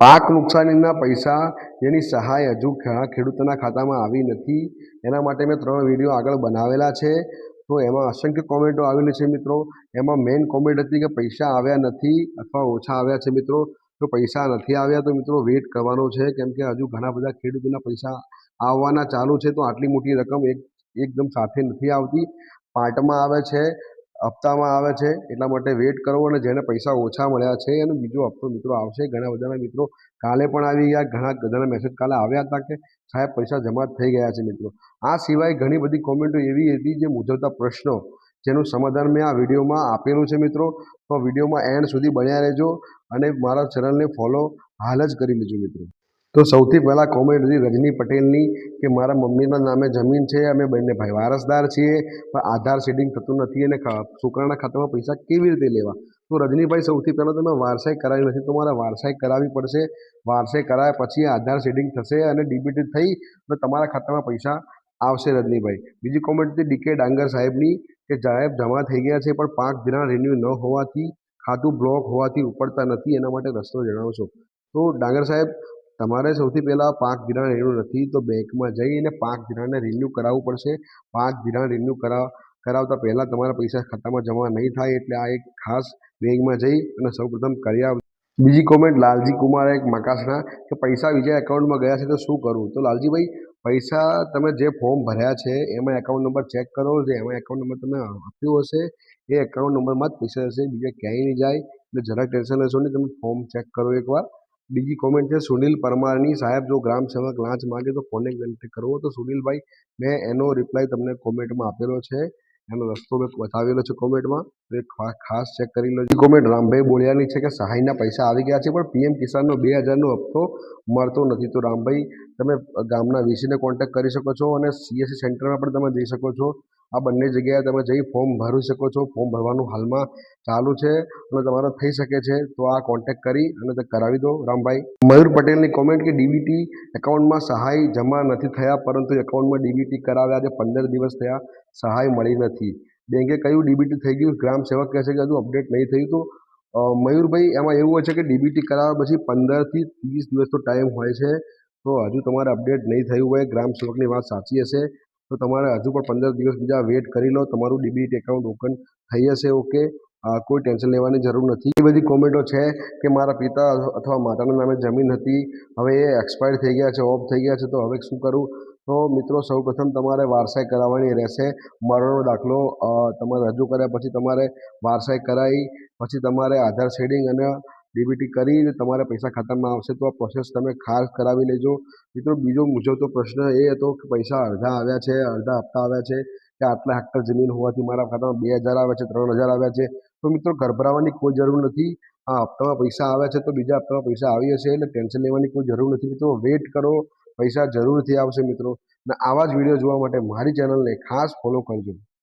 પાક નુકસાનીના પૈસા જેની સહાય હજુ ખેડૂતોના ખાતામાં આવી નથી. એના માટે મેં ત્રણ વીડિયો આગળ બનાવેલા છે. તો એમાં અસંખ્ય કોમેન્ટો આવેલી છે મિત્રો. એમાં મેઇન કોમેન્ટ હતી કે પૈસા આવ્યા નથી અથવા ઓછા આવ્યા છે મિત્રો. તો પૈસા નથી આવ્યા તો મિત્રો વેઇટ કરવાનો છે. કેમ કે હજુ ઘણા બધા ખેડૂતોના પૈસા આવવાના ચાલુ છે. તો આટલી મોટી રકમ એક, એકદમ સાથે નથી આવતી. પાર્ટમાં આવે છે. હપ્તામાં આવે છે, એટલા માટે વેઇટ કરો અને જેને પૈસા ઓછા મળ્યા છે એનો બીજો હપ્તો મિત્રો આવશે. ઘણા બધાના મિત્રો કાલે પણ આવી ગયા, ઘણા બધાના મેસેજ કાલે આવ્યા હતા કે સાહેબ પૈસા જમા થઈ ગયા છે મિત્રો. આ સિવાય ઘણી બધી કોમેન્ટો એવી હતી જે મૂંઝવતા પ્રશ્નો જેનું સમાધાન મેં આ વિડીયોમાં આપેલું છે મિત્રો. તો વિડીયોમાં એન્ડ સુધી બન્યા રહેજો અને મારા ચેનલને ફોલો હાલ જ કરી લેજો મિત્રો. તો સૌથી પહેલાં કોમેન્ટ હતી રજની પટેલની કે મારા મમ્મીના નામે જમીન છે, અમે બંને ભાઈ વારસદાર છીએ, પણ આધાર સેડિંગ થતું નથી અને છોકરાના ખાતામાં પૈસા કેવી રીતે લેવા? તો રજનીભાઈ સૌથી પહેલાં તમે વારસાઈ કરાવી નથી, તો મારે વારસાઈ કરાવવી પડશે. વારસાઈ કરાવ્યા પછી આધાર સેડિંગ થશે અને ડીબીટી થઈ તો તમારા ખાતામાં પૈસા આવશે રજનીભાઈ. બીજી કોમેન્ટ હતી ડીકે ડાંગર સાહેબની કે સાહેબ જમા થઈ ગયા છે, પણ પાક ધિરાણ રિન્યુ ન હોવાથી, ખાતું બ્લોક હોવાથી ઉપડતા નથી, એના માટે રસ્તો જણાવશો. તો ડાંગર સાહેબ તમારે સૌથી પહેલાં પાક ધિરાણ રિન્યુ નથી તો બેંકમાં જઈને પાક ધિરાણને રિન્યુ કરાવવું પડશે. પાક ધિરાણ રિન્યુ કરાવ કરાવતા પહેલાં તમારા પૈસા ખાતામાં જમા નહીં થાય એટલે આ એક ખાસ બેંકમાં જઈ અને સૌપ્રથમ કરી આવ બીજી કોમેન્ટ લાલજી કુમાર એક મકાસના કે પૈસા બીજા એકાઉન્ટમાં ગયા છે તો શું કરવું? તો લાલજીભાઈ, પૈસા તમે જે ફોર્મ ભર્યા છે એમાં એકાઉન્ટ નંબર ચેક કરો, જે એમાં એકાઉન્ટ નંબર તમે આપ્યો હશે એ એકાઉન્ટ નંબરમાં જ પૈસા હશે. બીજા ક્યાંય નહીં જાય. એટલે જરાક ટેન્શન લેશો નહીં, તમે ફોર્મ ચેક કરો એકવાર. બીજી કોમેન્ટ છે, સુનિલ પરમારની, સાહેબ, જો ગ્રામ સેવક લાંચ માગે તો કોને વિનંતી કરવો. તો સુનિલભાઈ, મેં એનો રિપ્લાય તમને કોમેન્ટમાં આપેલો છે. એનો રસ્તો મેં બતાવેલો છે કોમેન્ટમાં તો એ ખા- ખાસ ચેક કરી લો. કોમેન્ટ રામભાઈ બોલિયાની છે કે સહાયના પૈસા આવી ગયા છે, પણ પીએમ કિસાનનો બે હજારનો હપ્તો મળતો નથી. તો રામભાઈ, તમે ગામના વીસીને કોન્ટેક્ટ કરી શકો છો અને સીએસસી સેન્ટરમાં પણ તમે જઈ શકો છો. આ બંને જગ્યાએ તમે જઈ ફોર્મ ભરી શકો છો. ફોર્મ ભરવાનું હાલમાં ચાલુ છે અને તમારો થઈ શકે છે તો આ કોન્ટેક કરી અને તે કરાવી દો. રામભાઈ, મયુર પટેલની કોમેન્ટ કે ડીબીટી એકાઉન્ટમાં સહાય જમા નથી થયા, પરંતુ એકાઉન્ટમાં ડીબીટી કરાવ્યા આજે પંદર દિવસ થયા, સહાય મળી નથી. બેંકે કયું ડીબીટી થઈ ગયું. ગ્રામ સેવક કહે છે કે હજુ અપડેટ નહીં થયું તો મયુરભાઈ, એમાં એવું હોય છે કે ડીબીટી કરાવ્યા પછી પંદરથી ત્રીસ દિવસનો ટાઈમ હોય છે. તો હજુ તમારે અપડેટ નહીં થયું હોય. ગ્રામ સેવકની વાત સાચી હશે. તો તમારે હજુ પણ પંદર દિવસ બીજા વેટ કરી લો. તમારું ડીબીટી એકાઉન્ટ ઓપન થઈ જશે ઓકે કોઈ ટેન્શન લેવાની જરૂર નથી. એ બધી કોમેન્ટો છે કે મારા પિતા અથવા માતાના નામે જમીન હતી, હવે એ એક્સપાયર થઈ ગયા છે ઓફ થઈ ગયા છે, તો હવે શું કરું? તો મિત્રો, સૌપ્રથમ તમારે વારસાઈ કરાવવાની રહેશે. મરણનો દાખલો તમારે રજૂ કર્યા પછી તમારે વારસાઈ કરાવી પછી તમારે આધાર શેડિંગ અને ડીબીટી કરીને તમારા પૈસા ખાતામાં આવશે તો આ પ્રોસેસ તમે ખાસ કરાવી લેજો. મિત્રો, બીજો મૂંઝવતો પ્રશ્ન એ હતો કે પૈસા અડધા આવ્યા છે, અડધા હપ્તા આવ્યા છે, કે આટલા હેક્ટર જમીન હોવાથી મારા ખાતામાં બે હજાર આવ્યા છે, ત્રણ હજાર આવ્યા છે. તો મિત્રો, ગભરાવાની કોઈ જરૂર નથી. આ હપ્તામાં પૈસા આવ્યા છે તો બીજા હપ્તામાં પૈસા આવી હશે એટલે ટેન્શન લેવાની કોઈ જરૂર નથી. મિત્રો વેઇટ કરો. પૈસા જરૂરથી આવશે મિત્રો. અને આવા જ વીડિયો જોવા માટે મારી ચેનલને ખાસ ફોલો કરજો.